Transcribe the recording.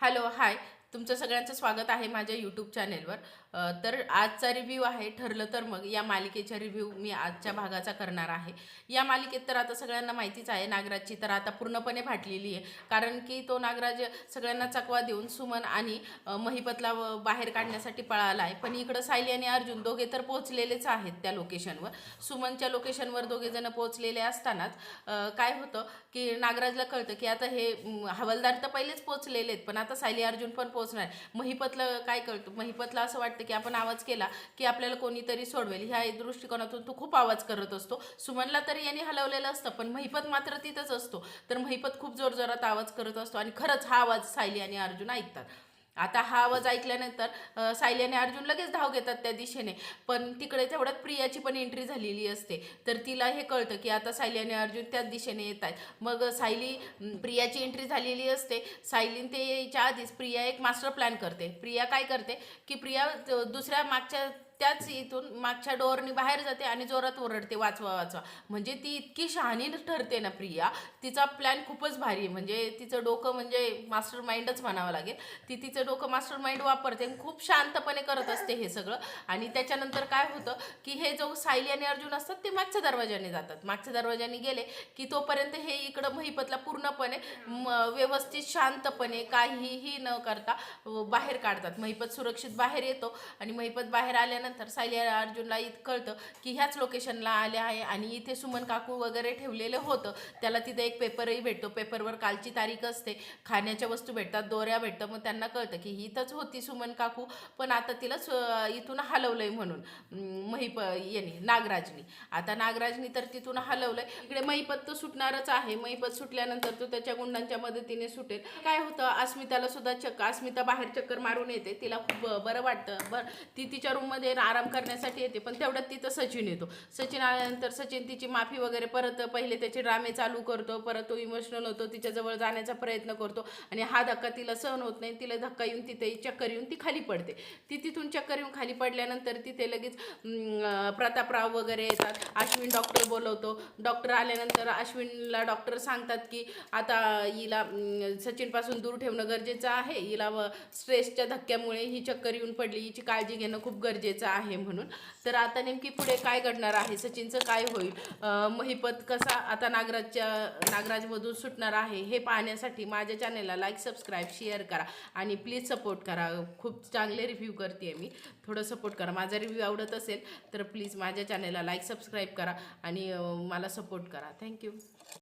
Hello hi तुमचं सगळ्यांचं स्वागत आहे माझ्या यूट्यूब चॅनेलवर तर आजचा रिव्ह्यू आहे ठरलं तर मग या मालिकेचा रिव्ह्यू मी आजच्या भागाचा करणार आहे. या मालिकेत तर आता सगळ्यांना माहितीच आहे नागराजची तर आता पूर्णपणे फाटलेली आहे. कारण की तो नागराज सगळ्यांना चकवा देऊन सुमन आणि महिपतला व- बाहेर काढण्यासाठी पळाला आहे. पण इकडं सायली आणि अर्जुन दोघे तर पोहोचलेलेच आहेत त्या लोकेशनवर सुमनच्या लोकेशनवर दोघेजणं पोहोचलेले असतानाच काय होतं की नागराजला कळतं की आता हे हवालदार तर पहिलेच पोहोचलेले आहेत पण आता सायली अर्जुन पण पोहोचणार महिपतला काय करतो महिपतला असं वाटतं की आपण आवाज केला की आपल्याला कोणीतरी सोडवेल. ह्या दृष्टिकोनातून तो खूप आवाज करत असतो. सुमनला तरी यांनी हलवलेलं असतं पण महिपत मात्र तिथंच असतो. तर महिपत खूप जोरजोरात आवाज करत असतो आणि खरंच हा आवाज सायली आणि अर्जुन ऐकतात. आता हा आवाज ऐकल्यानंतर सायली आणि अर्जुन लगेच धाव घेतात त्या दिशेने. पण तिकडे तेवढ्यात प्रियाची पण एंट्री झालेली असते. तर तिला हे कळतं की आता सायली आणि अर्जुन त्याच दिशेने येत आहेत. मग सायली प्रियाची एंट्री झालेली असते. सायलीन ते यायच्या आधीच प्रिया एक मास्टर प्लॅन करते. प्रिया काय करते की प्रिया दुसऱ्या मागच्या त्याच इथून मागच्या डोअरनी बाहेर जाते आणि जोरात ओरडते वाचवा वाचवा. म्हणजे ती इतकी शहाणी ठरते ना प्रिया. तिचा प्लॅन खूपच भारी आहे. म्हणजे तिचं डोकं म्हणजे मास्टर माइंडच म्हणावं लागेल. ती तिचं डोकं मास्टर माइंड वापरते आणि खूप शांतपणे करत असते हे सगळं. आणि त्याच्यानंतर काय होतं की हे जो सायली आणि अर्जुन असतात ते मागच्या दरवाजाने जातात. मागच्या दरवाजाने गेले की तोपर्यंत हे इकडं महिपतला पूर्णपणे व्यवस्थित शांतपणे काहीही न करता बाहेर काढतात. महिपत सुरक्षित बाहेर येतो आणि महिपत बाहेर आल्यानंतर सायली अर्जुनला इत कळतं की ह्याच लोकेशनला आले आहे आणि इथे सुमन काकू वगैरे ठेवलेलं होतं. त्याला तिथे एक पेपरही भेटतो. पेपरवर कालची तारीख असते. खाण्याच्या वस्तू भेटतात दोऱ्या भेटतं मग त्यांना कळतं की ही इथंच होती सुमन काकू. पण आता तिला इथून हलवलंय म्हणून. महिप याने नागराजनी. आता नागराजनी तर तिथून हलवलंय. इकडे महिपत तर सुटणारच आहे. महिपत सुटल्यानंतर तो त्याच्या गुंडांच्या मदतीने सुटेल. काय होतं? अस्मिताला सुद्धा चक्क अस्मिता बाहेर चक्कर मारून येते. तिला खूप बरं वाटतं. बरं ती तिच्या रूममध्ये आराम करण्यासाठी येते पण तेवढ्यात तिथं सचिन येतो. सचिन आल्यानंतर सचिन तिची माफी वगैरे परत पहिले त्याचे ड्रामे चालू करतो परत तो इमोशनल होतो तिच्याजवळ जाण्याचा प्रयत्न करतो आणि हा धक्का तिला सहन होत नाही तिला धक्का येऊन तिथे चक्कर येऊन ती खाली पडते. ती तिथून चक्कर येऊन खाली पडल्यानंतर तिथे लगेच प्रतापराव वगैरे येतात. अश्विन डॉक्टर बोलवतो. डॉक्टर आल्यानंतर अश्विनला डॉक्टर सांगतात की आता हिला सचिनपासून दूर ठेवणं गरजेचं आहे. हिला व स्ट्रेसच्या धक्क्यामुळे ही चक्कर येऊन पडली. हिची काळजी घेणं खूप गरजेचं आहे म्हणून. तर आता नेमकी पुढे काय घडणार आहे? सचिनचं काय होईल? महिपत कसा आता नागराजच्या नागराजमधून सुटणार आहे हे पाहण्यासाठी माझ्या चॅनेलला लाईक सबस्क्राईब शेअर करा आणि प्लीज सपोर्ट करा. खूप चांगले रिव्ह्यू करते मी. थोडं सपोर्ट करा. माझा रिव्ह्यू आवडत असेल तर प्लीज माझ्या चॅनेलला लाईक सबस्क्राईब करा आणि मला सपोर्ट करा. थँक्यू